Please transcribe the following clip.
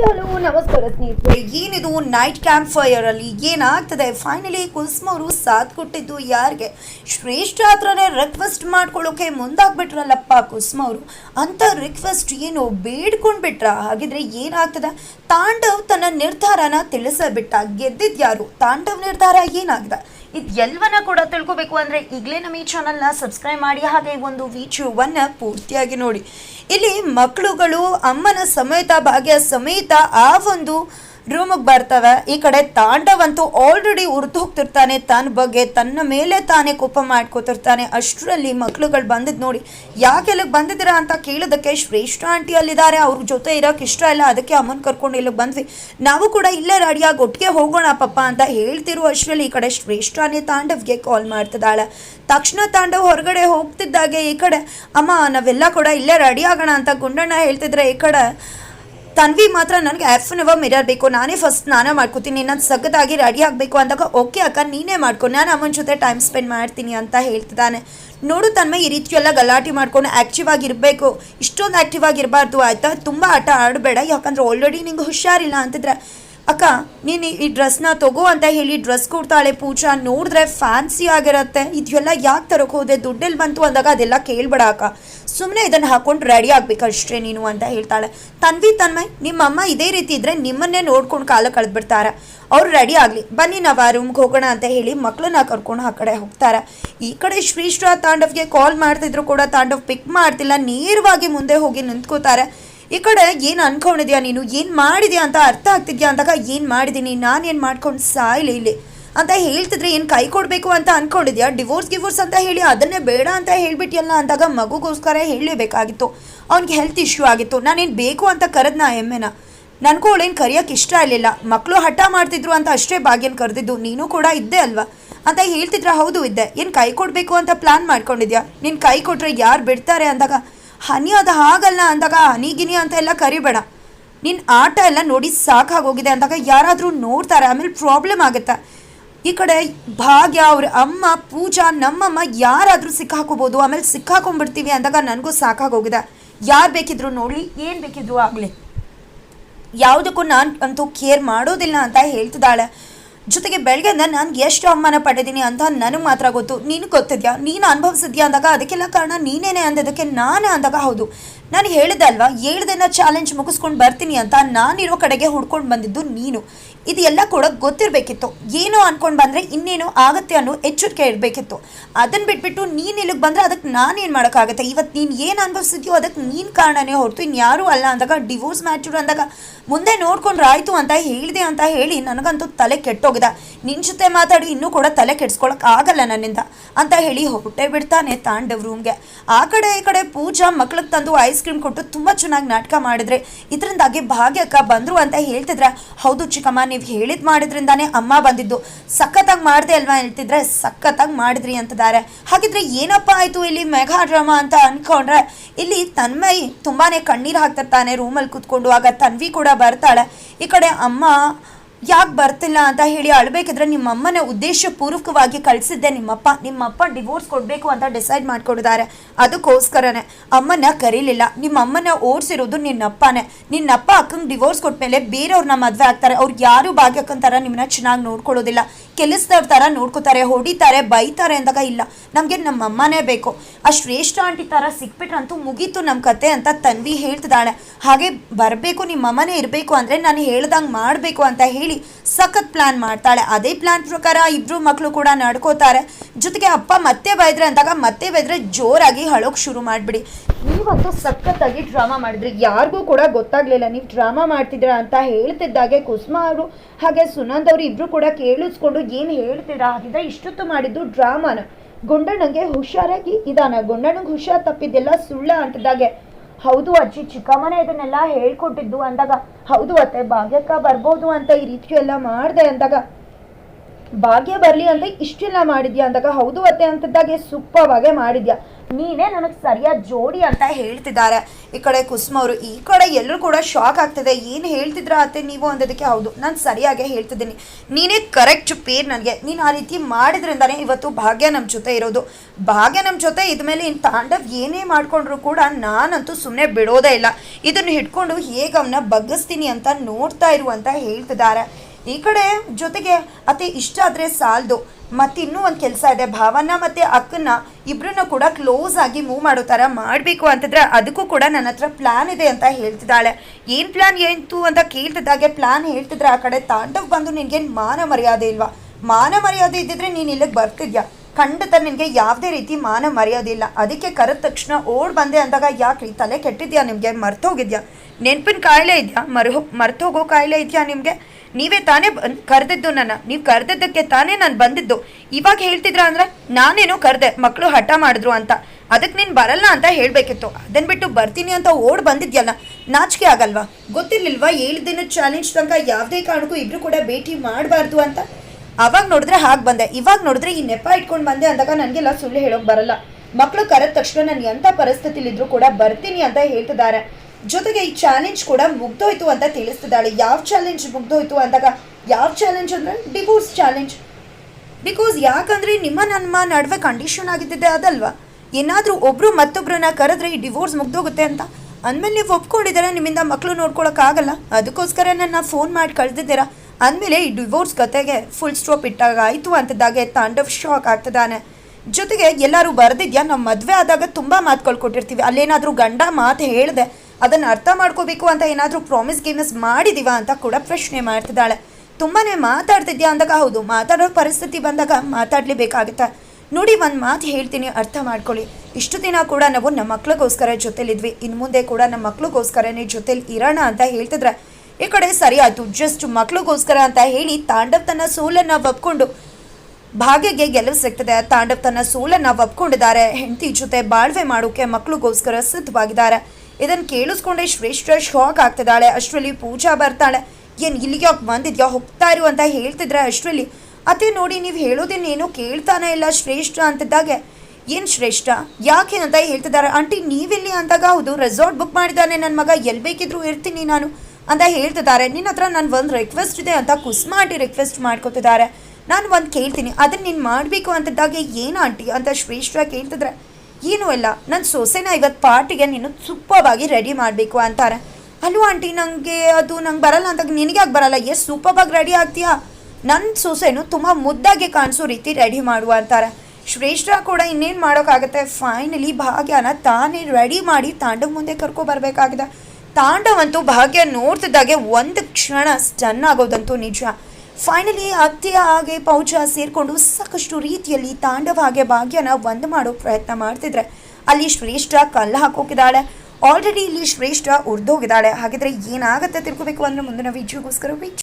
Hello ನಮಸ್ಕಾರ ಸ್ನೇಹಿತರೆ ಏನಿದು ನೈಟ್ ಕ್ಯಾಂಪ್ ಫೈರ್ ಅಲ್ಲಿ ಏನಾಗ್ತದೆ? ಫೈನಲಿ ಕುಸುಮ ಅವರು ಸಾಥ್ ಕೊಟ್ಟಿದ್ದು ಯಾರಿಗೆ? ಶ್ರೇಷ್ಠ ಹತ್ರನೇ ರಿಕ್ವೆಸ್ಟ್ ಮಾಡ್ಕೊಳ್ಳೋಕೆ ಮುಂದಾಗ್ಬಿಟ್ರಲ್ಲಪ್ಪ ಕುಸ್ಮ ಅವರು. ಅಂತ ರಿಕ್ವೆಸ್ಟ್ ಏನು ಬೇಡ್ಕೊಂಡ್ಬಿಟ್ರ ಹಾಗಿದ್ರೆ ಏನಾಗ್ತದೆ? ತಾಂಡವ್ ತನ್ನ ನಿರ್ಧಾರನ ತಿಳಿಸಬಿಟ್ಟ ಗೆದ್ದಿದ್ಯಾರು ತಾಂಡವ್ ನಿರ್ಧಾರ ಏನಾಗಿದೆ ಇದು ಎಲ್ಲವನ್ನ ಕೂಡ ತಿಳ್ಕೊಬೇಕು ಅಂದರೆ ಈಗಲೇ ನಮ್ಮ ಈ ಚಾನಲ್ನ ಸಬ್ಸ್ಕ್ರೈಬ್ ಮಾಡಿ, ಹಾಗೆ ಒಂದು ವಿಡಿಯೋವನ್ನು ಪೂರ್ತಿಯಾಗಿ ನೋಡಿ. ಇಲ್ಲಿ ಮಕ್ಕಳುಗಳು ಅಮ್ಮನ ಸಮೇತ, ಭಾಗ್ಯ ಸಮೇತ ಆ ಒಂದು ರೂಮಿಗೆ ಬರ್ತವೆ. ಈ ಕಡೆ ತಾಂಡವಂತೂ ಆಲ್ರೆಡಿ ಉರ್ದು ಹೋಗ್ತಿರ್ತಾನೆ. ತನ್ನ ಬಗ್ಗೆ ತನ್ನ ಮೇಲೆ ತಾನೇ ಕೋಪ ಮಾಡ್ಕೋತಿರ್ತಾನೆ. ಅಷ್ಟರಲ್ಲಿ ಮಕ್ಳುಗಳು ಬಂದಿದ್ದು ನೋಡಿ, ಯಾಕೆ ಇಲ್ಲಿಗೆ ಬಂದಿದ್ದೀರಾ ಅಂತ ಕೇಳೋದಕ್ಕೆ ಶ್ರೇಷ್ಠ ಆಂಟಿ ಅಲ್ಲಿದ್ದಾರೆ. ಅವ್ರ ಜೊತೆ ಇರೋಕೆ ಇಷ್ಟ ಇಲ್ಲ. ಅದಕ್ಕೆ ಅಮ್ಮನ ಕರ್ಕೊಂಡು ಇಲ್ಲಿಗೆ ಬಂದ್ವಿ? ನಾವು ಕೂಡ ಇಲ್ಲೇ ರೆಡಿಯಾಗಿ ಒಟ್ಟಿಗೆ ಹೋಗೋಣ ಪಪ್ಪ ಅಂತ ಹೇಳ್ತಿರೋ ಅಷ್ಟರಲ್ಲಿ ಈ ಕಡೆ ಶ್ರೇಷ್ಠನೇ ತಾಂಡವ್ಗೆ ಕಾಲ್ ಮಾಡ್ತಿದ್ದಾಳೆ. ತಕ್ಷಣ ತಾಂಡವ್ ಹೊರಗಡೆ ಹೋಗ್ತಿದ್ದಾಗೆ ಈ ಕಡೆ, ಅಮ್ಮ, ನಾವೆಲ್ಲ ಕೂಡ ಇಲ್ಲೇ ರೆಡಿ ಆಗೋಣ ಅಂತ ಗುಂಡಣ್ಣ ಹೇಳ್ತಿದ್ರೆ ಈ ಕಡೆ ತನ್ವಿ ಮಾತ್ರ ನನಗೆ ಆ್ಯಫ್ ಅನ್ ಅವರ್ ಮಿರರ್ ಬೇಕು. ನಾನೇ ಫಸ್ಟ್ ಸ್ನಾನ ಮಾಡ್ಕೋತೀನಿ ನಾನು ಸಖತ್ತಾಗಿ ರೆಡಿ ಆಗಬೇಕು ಅಂದಾಗ ಓಕೆ ಅಕ್ಕ, ನೀನೇ ಮಾಡ್ಕೊ. ನಾನು ಅಮ್ಮನ ಜೊತೆ ಟೈಮ್ ಸ್ಪೆಂಡ್ ಮಾಡ್ತೀನಿ ಅಂತ ಹೇಳ್ತಿದ್ದಾನೆ. ನೋಡು ತನ್ಮೆ ಈ ರೀತಿ ಎಲ್ಲ ಗಲಾಟೆ ಮಾಡ್ಕೊಂಡು ಆ್ಯಕ್ಟಿವ್ ಆಗಿರಬೇಕು. ಇಷ್ಟೊಂದು ಆ್ಯಕ್ಟಿವ್ ಆಗಿರಬಾರ್ದು, ಆಯಿತಾ? ತುಂಬ ಆಟ ಆಡಬೇಡ. ಯಾಕಂದ್ರೆ ಆಲ್ರೆಡಿ ನಿಂಗೆ ಹುಷಾರಿಲ್ಲ ಅಂತಿದ್ರೆ ಅಕ್ಕ, ನೀನು ಈ ಡ್ರೆಸ್ನ ತಗೋ ಅಂತ ಹೇಳಿ ಡ್ರೆಸ್ ಕೊಡ್ತಾಳೆ ಪೂಜಾ. ನೋಡಿದ್ರೆ ಫ್ಯಾನ್ಸಿ ಆಗಿರತ್ತೆ. ಇದೆಲ್ಲ ಯಾಕೆ ತರಕ್ಕೆ ಹೋದೆ? ದುಡ್ಡೆಲ್ಲಿ ಬಂತು ಅಂದಾಗ ಅದೆಲ್ಲ ಕೇಳ್ಬೇಡ ಅಕ್ಕ. ಸುಮ್ಮನೆ ಇದನ್ನು ಹಾಕೊಂಡು ರೆಡಿ ಆಗ್ಬೇಕಷ್ಟೇ ನೀನು ಅಂತ ಹೇಳ್ತಾಳೆ. ತನ್ವಿ, ತನ್ಮಯ್, ನಿಮ್ಮಮ್ಮ ಇದೇ ರೀತಿ ಇದ್ರೆ ನಿಮ್ಮನ್ನೇ ನೋಡ್ಕೊಂಡು ಕಾಲ ಕಳೆದ್ಬಿಡ್ತಾರೆ. ಅವ್ರು ರೆಡಿ ಆಗಲಿ. ಬನ್ನಿ ನಾವು ಆ ರೂಮ್ಗೆ ಹೋಗೋಣ ಅಂತ ಹೇಳಿ ಮಕ್ಕಳನ್ನ ಕರ್ಕೊಂಡು ಆ ಕಡೆ ಹೋಗ್ತಾರೆ. ಈ ಕಡೆ ಶ್ರೀಶ್ರ, ತಾಂಡವ್ಗೆ ಕಾಲ್ ಮಾಡ್ತಿದ್ರು ಕೂಡ ತಾಂಡವ್ ಪಿಕ್ ಮಾಡ್ತಿಲ್ಲ. ನೇರವಾಗಿ ಮುಂದೆ ಹೋಗಿ ನಿಂತ್ಕೋತಾರೆ. ಈ ಕಡೆ ಏನು ಅನ್ಕೊಂಡಿದ್ಯಾ ನೀನು? ಏನು ಮಾಡಿದ್ಯಾ ಅಂತ ಅರ್ಥ ಆಗ್ತಿದ್ಯಾ ಅಂದಾಗ ಏನು ಮಾಡಿದ್ದೀನಿ ನಾನೇನು ಮಾಡ್ಕೊಂಡು ಸಾಯಿಲ್ಲ ಇಲ್ಲಿ. ಅಂತ ಹೇಳ್ತಿದ್ರೆ ಏನು ಕೈ ಕೊಡಬೇಕು ಅಂತ ಅಂದ್ಕೊಂಡಿದ್ಯಾ ಡಿವೋರ್ಸ್, ಗಿವೋರ್ಸ್ ಅಂತ ಹೇಳಿ ಅದನ್ನೇ ಬೇಡ ಅಂತ ಹೇಳ್ಬಿಟ್ಟಿಯಲ್ಲ ಅಂದಾಗ ಮಗುಗೋಸ್ಕರ ಹೇಳಲೇಬೇಕಾಗಿತ್ತು. ಅವ್ನಿಗೆ ಹೆಲ್ತ್ ಇಶ್ಯೂ ಆಗಿತ್ತು. ನಾನೇನು ಬೇಕು ಅಂತ ಕರೆದ್ನ ಎಮ್ಮೆನ? ನನಗೂ ಅವಳೇನು ಕರೆಯೋಕೆ ಇಷ್ಟ ಇರಲಿಲ್ಲ. ಮಕ್ಕಳು ಹಠ ಮಾಡ್ತಿದ್ರು ಅಂತ ಅಷ್ಟೇ ಭಾಗ್ಯನ ಕರೆದಿದ್ದು. ನೀನು ಕೂಡ ಇದ್ದೆ ಅಲ್ವಾ? ಅಂತ ಹೇಳ್ತಿದ್ರೆ ಹೌದು ಇದ್ದೆ. ಏನು ಕೈ ಕೊಡಬೇಕು ಅಂತ ಪ್ಲಾನ್ ಮಾಡ್ಕೊಂಡಿದ್ಯಾ? ನಿನ್ನ ಕೈ ಕೊಟ್ಟರೆ ಯಾರು ಬಿಡ್ತಾರೆ ಅಂದಾಗ ಹನಿ ಅದು ಹಾಗಲ್ಲ ಅಂದಾಗ ಹನಿ ಗಿನಿ ಅಂತ ಎಲ್ಲ ಕರಿಬೇಡ. ನಿನ್ನ ಆಟ ಎಲ್ಲ ನೋಡಿ ಸಾಕಾಗೋಗಿದೆ ಅಂದಾಗ ಯಾರಾದರೂ ನೋಡ್ತಾರೆ, ಆಮೇಲೆ ಪ್ರಾಬ್ಲಮ್ ಆಗುತ್ತೆ. ಈ ಕಡೆ ಭಾಗ್ಯ, ಅವ್ರ ಅಮ್ಮ, ಪೂಜಾ, ನಮ್ಮಮ್ಮ ಯಾರಾದರೂ ಸಿಕ್ಕಾಕೋಬೋದು, ಆಮೇಲೆ ಸಿಕ್ಕಾಕೊಂಡ್ಬಿಡ್ತೀವಿ ಅಂದಾಗ ನನಗೂ ಸಾಕಾಗೋಗಿದೆ. ಯಾರು ಬೇಕಿದ್ರು ನೋಡಲಿ ಏನು ಬೇಕಿದ್ರು ಆಗಲಿ. ಯಾವುದಕ್ಕೂ ನಾನು ಅಂತೂ ಕೇರ್ ಮಾಡೋದಿಲ್ಲ ಅಂತ ಹೇಳ್ತಿದ್ದಾಳೆ. ಜೊತೆಗೆ ಬೆಳಗ್ಗೆಯಿಂದ ನಾನು ಎಷ್ಟು ಅವಮಾನ ಪಟ್ಟಿದ್ದೀನಿ ಅಂತ ನನಗೆ ಮಾತ್ರ ಗೊತ್ತು. ನೀನು ಗೊತ್ತಿದ್ಯಾ? ನೀನು ಅನುಭವಿಸಿದ್ಯಾ ಅಂದಾಗ ಅದಕ್ಕೆಲ್ಲ ಕಾರಣ ನೀನೇನೆ ಅಂದದಕ್ಕೆ ನಾನೇ ಅಂದಾಗ ಹೌದು. ನಾನು ಹೇಳಿದೆ ಅಲ್ವಾ ಏಳು ದಿನ ಚಾಲೆಂಜ್ ಮುಗಿಸ್ಕೊಂಡು ಬರ್ತೀನಿ ಅಂತ ನಾನಿರೋ ಕಡೆಗೆ ಹುಡ್ಕೊಂಡು ಬಂದಿದ್ದು ನೀನು. ಇದು ಎಲ್ಲ ಕೂಡ ಗೊತ್ತಿರಬೇಕಿತ್ತು. ಏನೋ ಅನ್ಕೊಂಡು ಬಂದರೆ ಇನ್ನೇನು ಆಗುತ್ತೆ ಅನ್ನೋ ಎಚ್ಚರಿಕೆ ಇರಬೇಕಿತ್ತು. ಅದನ್ನು ಬಿಟ್ಬಿಟ್ಟು ನೀನು ಇಲ್ಲಿಗೆ ಬಂದರೆ ಅದಕ್ಕೆ ನಾನೇನು ಮಾಡೋಕ್ಕಾಗತ್ತೆ? ಇವತ್ತು ನೀನು ಏನು ಅನುಭವಿಸಿದ್ಯೋ ಅದಕ್ಕೆ ನೀನು ಕಾರಣನೇ ಹೊರತು ಇನ್ಯಾರೂ ಅಲ್ಲ ಅಂದಾಗ ಡಿವೋರ್ಸ್ ಮ್ಯಾಚೂರ್ ಅಂದಾಗ ಮುಂದೆ ನೋಡ್ಕೊಂಡ್ರೆ ಆಯಿತು ಅಂತ ಹೇಳಿದೆ ಅಂತ ಹೇಳಿ ನನಗಂತೂ ತಲೆ ಕೆಟ್ಟೋಗಿದೆ. ನಿನ್ನ ಜೊತೆ ಮಾತಾಡಿ ಇನ್ನೂ ಕೂಡ ತಲೆ ಕೆಡ್ಸ್ಕೊಳಕ್ಕೆ ಆಗಲ್ಲ ನನ್ನಿಂದ ಅಂತ ಹೇಳಿ ಹೊಟ್ಟೆ ಬಿಡ್ತಾನೆ ತಾಂಡವ್ ರೂಮ್ಗೆ ಆ ಕಡೆ ಈ ಕಡೆ ಪೂಜಾ ಮಕ್ಳಿಗೆ ತಂದು ಐಸ್ ಕ್ರೀಮ್ ಕೊಟ್ಟು ತುಂಬ ಚೆನ್ನಾಗಿ ನಾಟಕ ಮಾಡಿದ್ರೆ ಇದರಿಂದಾಗಿ ಭಾಗ್ಯಕ್ಕ ಬಂದರು ಅಂತ ಹೇಳ್ತಿದ್ರೆ, ಹೌದು ಚಿಕ್ಕಮ್ಮ, ನೀವು ಹೇಳಿದ್ ಮಾಡಿದ್ರಿಂದಾನೇ ಅಮ್ಮ ಬಂದಿದ್ದು. ಸಖತ್ತಾಗಿ ಮಾಡಿದೆ ಅಲ್ವಾ? ಹೇಳ್ತಿದ್ರೆ, ಸಖತ್ತಾಗಿ ಮಾಡಿದ್ರಿ ಅಂತಿದ್ದಾರೆ. ಹಾಗಿದ್ರೆ ಏನಪ್ಪ ಆಯಿತು ಇಲ್ಲಿ ಮೆಘಾ ಡ್ರಾಮಾ ಅಂತ ಅನ್ಕೊಂಡ್ರೆ, ಇಲ್ಲಿ ತನ್ಮಯಿ ತುಂಬಾನೇ ಕಣ್ಣೀರು ಹಾಕ್ತಿರ್ತಾನೆ ರೂಮಲ್ಲಿ ಕೂತ್ಕೊಂಡು. ಆಗ ತನ್ವಿ ಕೂಡ ಬರ್ತಾಳೆ. ಈ ಕಡೆ ಅಮ್ಮ ಯಾಕೆ ಬರ್ತಿಲ್ಲ ಅಂತ ಹೇಳಿ ಅಳ್ಬೇಕಿದ್ರೆ ನಿಮ್ಮ ಅಮ್ಮನ ಉದ್ದೇಶಪೂರ್ವಕವಾಗಿ ಕಳಿಸಿದ್ದೆ ನಿಮ್ಮಪ್ಪ. ನಿಮ್ಮಪ್ಪ ಡಿವೋರ್ಸ್ ಕೊಡಬೇಕು ಅಂತ ಡಿಸೈಡ್ ಮಾಡ್ಕೊಂಡಿದ್ದಾರೆ. ಅದಕ್ಕೋಸ್ಕರನೇ ಅಮ್ಮನ ಕರೀಲಿಲ್ಲ. ನಿಮ್ಮ ಅಮ್ಮನ ಓಡಿಸಿರೋದು ನಿನ್ನಪ್ಪನೇ. ನಿನ್ನಪ್ಪ ಅಕ್ಕಂಗೆ ಡಿವೋರ್ಸ್ ಕೊಟ್ಮೇಲೆ ಬೇರೆಯವ್ರನ್ನ ಮದುವೆ ಆಗ್ತಾರೆ. ಅವ್ರು ಯಾರು ಭಾಗ್ಯಕ್ಕನ್ ಥರ ನಿಮ್ಮನ್ನ ಚೆನ್ನಾಗಿ ನೋಡ್ಕೊಳ್ಳೋದಿಲ್ಲ. ಕೆಲಸದವ್ರ ಥರ ನೋಡ್ಕೋತಾರೆ, ಹೊಡಿತಾರೆ, ಬೈತಾರೆ ಅಂದಾಗ ಇಲ್ಲ. ನಮಗೆ ನಮ್ಮ ಅಮ್ಮನೇ ಬೇಕು. ಆ ಶ್ರೇಷ್ಠ ಆಂಟಿ ಥರ ಸಿಕ್ಬಿಟ್ರಂತೂ ಮುಗೀತು ನಮ್ಮ ಕತೆ ಅಂತ ತನ್ವಿ ಹೇಳ್ತಿದ್ದಾಳೆ. ಹಾಗೆ ಬರಬೇಕು ನಿಮ್ಮ ಅಮ್ಮನೇ ಇರಬೇಕು ಅಂದರೆ ನಾನು ಹೇಳ್ದಂಗೆ ಮಾಡಬೇಕು ಅಂತ ಹೇಳಿ ಸಖತ್ ಪ್ಲಾನ್ ಮಾಡ್ತಾಳೆ. ಅದೇ ಪ್ಲಾನ್ ಪ್ರಕಾರ ಇಬ್ರು ಮಕ್ಕಳು ಕೂಡ ನಡ್ಕೋತಾರೆ. ಜೊತೆಗೆ ಅಪ್ಪ ಮತ್ತೆ ಬೈದ್ರೆ ಅಂದಾಗ ಮತ್ತೆ ಬೈದ್ರೆ ಜೋರಾಗಿ ಹಳೋಕ್ ಶುರು ಮಾಡಿಬಿಡಿ. ನೀವಂತೂ ಸಖತ್ತಾಗಿ ಡ್ರಾಮಾ ಮಾಡಿದ್ರಿ. ಯಾರಿಗೂ ಕೂಡ ಗೊತ್ತಾಗ್ಲಿಲ್ಲ. ನೀವು ಡ್ರಾಮಾ ಮಾಡ್ತಿದ್ರ ಅಂತ ಹೇಳ್ತಿದ್ದಾಗೆ ಕುಸುಮಾ ಅವರು, ಹಾಗೆ ಸುನಂದ್ ಅವರು ಇಬ್ರು ಕೂಡ ಕೇಳಿಸ್ಕೊಂಡು ಏನು ಹೇಳ್ತೀರಾ? ಹಾಗಿದ್ರೆ ಇಷ್ಟೊತ್ತು ಮಾಡಿದ್ದು ಡ್ರಾಮಾನ ಗುಂಡಣ್ಣಂಗೆ ಹುಷಾರಾಗಿ ಇದಾನ. ಗುಂಡಣ್ಣಂಗೆ ಹುಷಾರ್ ತಪ್ಪಿದ್ದೆಲ್ಲ ಸುಳ್ಳ ಅಂತಿದ್ದಾಗೆ. ಹೌದು ಅಜ್ಜಿ, ಚಿಕ್ಕಮ್ಮನೇ ಇದನ್ನೆಲ್ಲ ಹೇಳ್ಕೊಟ್ಟಿದ್ದು ಅಂದಾಗ, ಹೌದು ಅತ್ತೆ, ಭಾಗ್ಯಕ್ಕ ಬರ್ಬೋದು ಅಂತ ಈ ರೀತಿ ಎಲ್ಲ ಮಾಡಿದೆ ಅಂದಾಗ, ಭಾಗ್ಯ ಬರಲಿ ಅಂತ ಇಷ್ಟೆಲ್ಲ ಮಾಡಿದ್ಯಾ ಅಂದಾಗ, ಹೌದು ಅತ್ತೆ ಅಂತಿದ್ದಾಗೆ ಸೂಪರ್ವಾಗೆ ಮಾಡಿದ್ಯಾ? ನೀನೇ ನನಗೆ ಸರಿಯಾದ ಜೋಡಿ ಅಂತ ಹೇಳ್ತಿದ್ದಾರೆ. ಈ ಕಡೆ ಕುಸುಮ ಅವರು, ಈ ಕಡೆ ಎಲ್ಲರೂ ಕೂಡ ಶಾಕ್ ಆಗ್ತಿದೆ. ಏನು ಹೇಳ್ತಿದ್ರ ಅತ್ತೆ ನೀವು ಅಂದದಕ್ಕೆ? ಹೌದು, ನಾನು ಸರಿಯಾಗಿ ಹೇಳ್ತಿದ್ದೀನಿ. ನೀನೇ ಕರೆಕ್ಟ್ ಪೇರ್ ನನಗೆ. ನೀನು ಆ ರೀತಿ ಮಾಡಿದ್ರಿಂದಾನೇ ಇವತ್ತು ಭಾಗ್ಯ ನಮ್ಮ ಜೊತೆ ಇರೋದು. ಭಾಗ್ಯ ನಮ್ಮ ಜೊತೆ ಇದ್ಮೇಲೆ ಇನ್ನು ತಾಂಡವ್ ಏನೇ ಮಾಡ್ಕೊಂಡ್ರು ಕೂಡ ನಾನಂತೂ ಸುಮ್ಮನೆ ಬಿಡೋದೇ ಇಲ್ಲ. ಇದನ್ನು ಹಿಡ್ಕೊಂಡು ಹೇಗೆ ಅವನ್ನ ಬಗ್ಗಿಸ್ತೀನಿ ಅಂತ ನೋಡ್ತಾ ಇರು ಅಂತ ಹೇಳ್ತಿದ್ದಾರೆ. ಈ ಕಡೆ ಜೊತೆಗೆ ಅತಿ ಇಷ್ಟ ಆದರೆ ಸಾಲದು ಮತ್ತು ಇನ್ನೂ ಒಂದು ಕೆಲಸ ಇದೆ. ಭಾವನ ಮತ್ತು ಅಕ್ಕನ್ನ ಇಬ್ಬರನ್ನ ಕೂಡ ಕ್ಲೋಸ್ ಆಗಿ ಮೂವ್ ಮಾಡೋ ಥರ ಮಾಡಬೇಕು ಅಂತಂದ್ರೆ ಅದಕ್ಕೂ ಕೂಡ ನನ್ನ ಹತ್ರ ಪ್ಲ್ಯಾನ್ ಇದೆ ಅಂತ ಹೇಳ್ತಿದ್ದಾಳೆ. ಏನು ಪ್ಲ್ಯಾನ್ ಏನು ಅಂತ ಕೇಳ್ತಿದ್ದಾಗೆ ಪ್ಲ್ಯಾನ್ ಹೇಳ್ತಿದ್ರೆ ಆ ಕಡೆ ತಾಂಡವ್ ಬಂದು ನಿನಗೇನು ಮಾನ ಮರ್ಯಾದೆ ಇಲ್ವಾ? ಮಾನ ಮರ್ಯಾದೆ ಇದ್ದಿದ್ರೆ ನೀನು ಇಲ್ಲಿಗೆ ಬರ್ತಿದ್ಯಾ? ಖಂಡಿತ ನಿನಗೆ ಯಾವುದೇ ರೀತಿ ಮಾನ ಮರ್ಯಾದೆ ಇಲ್ಲ. ಅದಕ್ಕೆ ಕರೆದ ತಕ್ಷಣ ಓಡ್ ಬಂದೆ ಅಂದಾಗ ಯಾಕೆ ತಲೆ ಕೆಟ್ಟಿದ್ಯಾ ನಿಮಗೆ? ಮರ್ತೋಗಿದ್ಯಾ? ನೆನಪಿನ ಕಾಯಿಲೆ ಇದೆಯಾ? ಮರು ಮರ್ತೋಗೋ ಕಾಯಿಲೆ ಇದೆಯಾ ನಿಮಗೆ? ನೀವೇ ತಾನೇ ಬಂದು ಕರೆದಿದ್ದು ನನ್ನ. ನೀವು ಕರೆದಿದ್ದಕ್ಕೆ ತಾನೇ ನಾನು ಬಂದಿದ್ದು. ಇವಾಗ ಹೇಳ್ತಿದ್ರ ಅಂದ್ರೆ ನಾನೇನೋ ಕರೆದೆ ಮಕ್ಕಳು ಹಠ ಮಾಡಿದ್ರು ಅಂತ. ಅದಕ್ಕೆ ನೀನು ಬರಲ್ಲ ಅಂತ ಹೇಳಬೇಕಿತ್ತು. ಅದನ್ನ ಬಿಟ್ಟು ಬರ್ತೀನಿ ಅಂತ ಓಡ್ ಬಂದಿದ್ಯಲ್ಲ, ನಾಚಿಕೆ ಆಗಲ್ವಾ? ಗೊತ್ತಿರ್ಲಿಲ್ವಾ ಏಳು ದಿನದ ಚಾಲೆಂಜ್ ತನಕ ಯಾವುದೇ ಕಾರಣಕ್ಕೂ ಇಬ್ರು ಕೂಡ ಭೇಟಿ ಮಾಡಬಾರ್ದು ಅಂತ? ಅವಾಗ ನೋಡಿದ್ರೆ ಹಾಗೆ ಬಂದೆ. ಇವಾಗ ನೋಡಿದ್ರೆ ಈ ನೆಪ ಇಟ್ಕೊಂಡು ಬಂದೆ ಅಂದಾಗ ನನಗೆಲ್ಲ ಸುಳ್ಳು ಹೇಳೋಕೆ ಬರಲ್ಲ. ಮಕ್ಕಳು ಕರೆದ ತಕ್ಷಣ ನಾನು ಎಂಥ ಪರಿಸ್ಥಿತಿಲಿದ್ರು ಕೂಡ ಬರ್ತೀನಿ ಅಂತ ಹೇಳ್ತಿದ್ದಾರೆ. ಜೊತೆಗೆ ಈ ಚಾಲೆಂಜ್ ಕೂಡ ಮುಗ್ದೋಯ್ತು ಅಂತ ತಿಳಿಸ್ತಿದ್ದಾಳೆ. ಯಾವ ಚಾಲೆಂಜ್ ಮುಗ್ದೋಯ್ತು ಅಂದಾಗ ಯಾವ ಚಾಲೆಂಜ್ ಅಂದರೆ ಡಿವೋರ್ಸ್ ಚಾಲೆಂಜ್ ಬಿಕಾಸ್ ಯಾಕಂದ್ರೆ ನಿಮ್ಮ ನಮ್ಮ ನಡುವೆ ಕಂಡೀಷನ್ ಆಗಿದ್ದಿದೆ ಅದಲ್ವಾ? ಏನಾದರೂ ಒಬ್ರು ಮತ್ತೊಬ್ಬರನ್ನ ಕರೆದ್ರೆ ಈ ಡಿವೋರ್ಸ್ ಮುಗ್ದೋಗುತ್ತೆ ಅಂತ? ಅಂದಮೇಲೆ ನೀವು ಒಪ್ಕೊಂಡಿದ್ದೀರಾ? ನಿಮ್ಮಿಂದ ಮಕ್ಕಳು ನೋಡ್ಕೊಳಕ್ಕಾಗಲ್ಲ ಅದಕ್ಕೋಸ್ಕರ ನನ್ನ ಫೋನ್ ಮಾಡಿ ಕಳೆದಿದ್ದೀರಾ? ಅಂದಮೇಲೆ ಈ ಡಿವೋರ್ಸ್ ಕತೆಗೆ ಫುಲ್ ಸ್ಟಾಪ್ ಇಟ್ಟಾಗ ಆಯಿತು ಅಂತಿದ್ದಾಗೆ ತಾಂಡವ್ ಶಾಕ್ ಆಗ್ತದಾನೆ ಜೊತೆಗೆ ಎಲ್ಲರೂ ಬರೆದಿದ್ಯಾ? ನಾವು ಮದುವೆ ಆದಾಗ ತುಂಬ ಮಾತುಗಳು ಕೊಟ್ಟಿರ್ತೀವಿ ಅಲ್ಲೇನಾದರೂ ಗಂಡ ಮಾತು ಹೇಳಿದೆ ಅದನ್ನು ಅರ್ಥ ಮಾಡ್ಕೋಬೇಕು ಅಂತ ಏನಾದರೂ ಪ್ರಾಮಿಸ್ ಗೇಮಸ್ ಮಾಡಿದೀವಾ ಅಂತ ಕೂಡ ಪ್ರಶ್ನೆ ಮಾಡ್ತಿದ್ದಾಳೆ. ತುಂಬಾ ಮಾತಾಡ್ತಿದ್ಯಾ ಅಂದಾಗ, ಹೌದು, ಮಾತಾಡೋ ಪರಿಸ್ಥಿತಿ ಬಂದಾಗ ಮಾತಾಡಲೇಬೇಕಾಗುತ್ತೆ. ನೋಡಿ, ಒಂದು ಮಾತು ಹೇಳ್ತೀನಿ, ಅರ್ಥ ಮಾಡ್ಕೊಳ್ಳಿ. ಇಷ್ಟು ದಿನ ಕೂಡ ನಾವು ನಮ್ಮ ಮಕ್ಳಿಗೋಸ್ಕರ ಜೊತೆಲಿದ್ವಿ. ಇನ್ನು ಮುಂದೆ ಕೂಡ ನಮ್ಮ ಮಕ್ಳಿಗೋಸ್ಕರನೇ ಜೊತೆಲಿ ಇರೋಣ ಅಂತ ಹೇಳ್ತಿದ್ರೆ, ಈ ಕಡೆ ಸರಿ ಆಯಿತು ಜಸ್ಟ್ ಮಕ್ಳಿಗೋಸ್ಕರ ಅಂತ ಹೇಳಿ ತಾಂಡವ್ ತನ್ನ ಸೋಲನ್ನು ಒಪ್ಕೊಂಡು, ಭಾಗ್ಯಗೆ ಗೆಲುವು ಸಿಗ್ತದೆ. ತಾಂಡವ್ ತನ್ನ ಸೋಲನ್ನು ಒಪ್ಕೊಂಡಿದ್ದಾರೆ. ಹೆಂಡತಿ ಜೊತೆ ಬಾಳ್ವೆ ಮಾಡೋಕ್ಕೆ ಮಕ್ಳಿಗೋಸ್ಕರ ಸಿದ್ಧವಾಗಿದ್ದಾರೆ. ಇದನ್ನು ಕೇಳಿಸ್ಕೊಂಡೆ ಶ್ರೇಷ್ಠ ಶಾಕ್ ಆಗ್ತಿದ್ದಾಳೆ. ಅಷ್ಟರಲ್ಲಿ ಪೂಜಾ ಬರ್ತಾಳೆ. ಏನು ಇಲ್ಲಿಗೆ ಯಾಕೆ ಬಂದಿದ್ಯಾ? ಹೋಗ್ತಾ ಇರು ಅಂತ ಹೇಳ್ತಿದ್ರೆ ಅಷ್ಟರಲ್ಲಿ ಅತ್ತೆ ನೋಡಿ, ನೀವು ಹೇಳೋದೇನೇನು ಕೇಳ್ತಾನೆ ಇಲ್ಲ ಶ್ರೇಷ್ಠ ಅಂತಿದ್ದಾಗೆ. ಏನು ಶ್ರೇಷ್ಠ? ಯಾಕೆ ಅಂತ ಹೇಳ್ತಿದ್ದಾರೆ. ಆಂಟಿ, ನೀವಿಲ್ಲಿ ಅಂದಾಗ ಹೌದು. ರೆಸಾರ್ಟ್ ಬುಕ್ ಮಾಡಿದ್ದಾನೆ ನನ್ನ ಮಗ. ಎಲ್ಲಿ ಬೇಕಿದ್ರು ಇರ್ತೀನಿ ನಾನು ಅಂತ ಹೇಳ್ತಿದ್ದಾರೆ. ನಿನ್ನ ಹತ್ರ ನಾನು ಒಂದು ರಿಕ್ವೆಸ್ಟ್ ಇದೆ ಅಂತ ಕುಸ್ಮ ಆಂಟಿ ರಿಕ್ವೆಸ್ಟ್ ಮಾಡ್ಕೋತಿದ್ದಾರೆ. ನಾನು ಒಂದು ಕೇಳ್ತೀನಿ. ಅದನ್ನ ನೀನು ಮಾಡಬೇಕು ಅಂತಿದ್ದಾಗೆ ಏನು ಆಂಟಿ ಅಂತ ಶ್ರೇಷ್ಠ ಕೇಳ್ತಿದ್ರೆ. ಏನೂ ಇಲ್ಲ ನನ್ನ ಸೊಸೆನ ಇವತ್ತು ಪಾರ್ಟಿಗೆ ನೀನು ಸೂಪರ್ವಾಗಿ ರೆಡಿ ಮಾಡಬೇಕು ಅಂತಾರೆ. ಅಲ್ಲೂ ಆಂಟಿ ನನಗೆ ಅದು ನಂಗೆ ಬರಲ್ಲ ಅಂತ ನಿನಗೆ ಯಾಕೆ ಬರಲ್ಲ? ಎಷ್ಟು ಸೂಪರ್ವಾಗಿ ರೆಡಿ ಆಗ್ತೀಯಾ? ನನ್ನ ಸೊಸೆನು ತುಂಬ ಮುದ್ದಾಗಿ ಕಾಣಿಸೋ ರೀತಿ ರೆಡಿ ಮಾಡುವ ಅಂತಾರೆ. ಶ್ರೇಷ್ಠ ಕೂಡ ಇನ್ನೇನು ಮಾಡೋಕ್ಕಾಗತ್ತೆ? ಫೈನಲಿ ಭಾಗ್ಯನ ತಾನೇ ರೆಡಿ ಮಾಡಿ ತಾಂಡವ್ ಮುಂದೆ ಕರ್ಕೊ ಬರಬೇಕಾಗಿದೆ. ತಾಂಡವಂತೂ ಭಾಗ್ಯ ನೋಡ್ತಿದ್ದಾಗೆ ಒಂದು ಕ್ಷಣ ಸ್ಟನ್ ಆಗೋದಂತೂ ನಿಜ. ಫೈನಲಿ ಅತ್ತೆಯ ಹಾಗೆ ಪೌಚ ಸೇರಿಕೊಂಡು ಸಾಕಷ್ಟು ರೀತಿಯಲ್ಲಿ ತಾಂಡವ ಹಾಗೆ ಭಾಗ್ಯನ ಒಂದು ಮಾಡೋ ಪ್ರಯತ್ನ ಮಾಡ್ತಿದ್ರೆ. ಅಲ್ಲಿ ಶ್ರೇಷ್ಠ ಕಲ್ಲು ಹಾಕೋಕಿದ್ದಾಳೆ. ಆಲ್ರೆಡಿ ಇಲ್ಲಿ ಶ್ರೇಷ್ಠ ಉರ್ದೋಗಿದ್ದಾಳೆ. ಹಾಗಿದ್ರೆ ಏನಾಗುತ್ತೆ ತಿಳ್ಕೊಬೇಕು ಅಂದ್ರೆ ಮುಂದಿನ ವಿಜಯಗೋಸ್ಕರ ವೆಯ್ಟ್